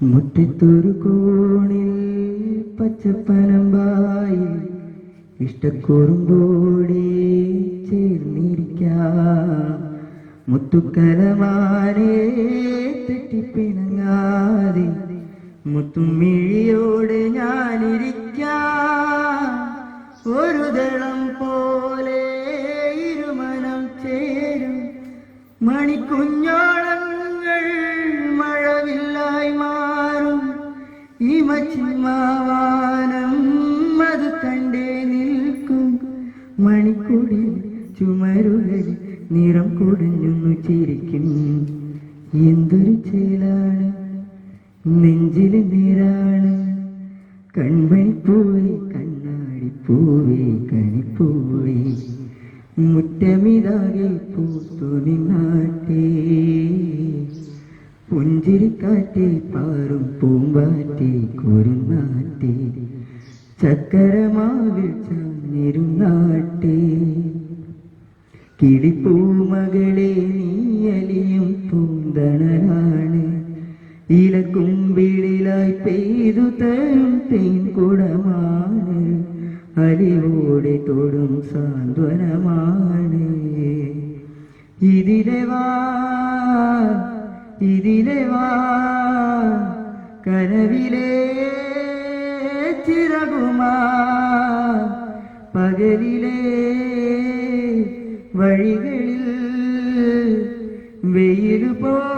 മുറ്റത്തൊരു കോണിൽ പച്ചപ്പനമ്പായി ഇഷ്ടക്കുറുമ്പോടെ ചേർന്നിരിക്കാം. മുത്തുക്കലമാരെ തെറ്റിപ്പിണങ്ങാതെ മുത്തുമിഴിയോടെ ഞാനിരിക്കാം. ഒരു ദളം പോലെ ഇരുമനം ചേരും മണിക്കുഞ്ഞോളങ്ങൾ ഈ മച്ചിമാവാനം അത് കണ്ടേ നിൽക്കും. മണിക്കൂടി ചുമരുകൾ നിറം കുടഞ്ഞൊന്നു ചിരിക്കും. എന്തൊരു ചേലാണ് നെഞ്ചിൽ നീരാണ്. കൺമണിപ്പൂവേ കണ്ണാടിപ്പൂവേ കണിപ്പൂവേ. മുറ്റമിതാകെ പൂത്തു നിന്നാട്ടേ. പുഞ്ചിരിക്കാറ്റേ പാറും പൂമ്പാറ്റി കുരുന്നാറ്റേ ചക്കരമാവിൽ ചാന്നിരുന്നാട്ടേ കിളിപ്പൂമകളെ നീയലിയും പൂന്തണലാണ്. ഇലക്കുമ്പിളിലായി പെയ്തു തരും തേൻകുടമാണ്. അലിവോടെ തൊടും സാന്ത്വനമാണ്. ഇതിലെ വാ ഇതിലെ കനവിലെ ചിറകുമാ പകലിലെ വഴികളിൽ വെയിൽ പോലയുവാ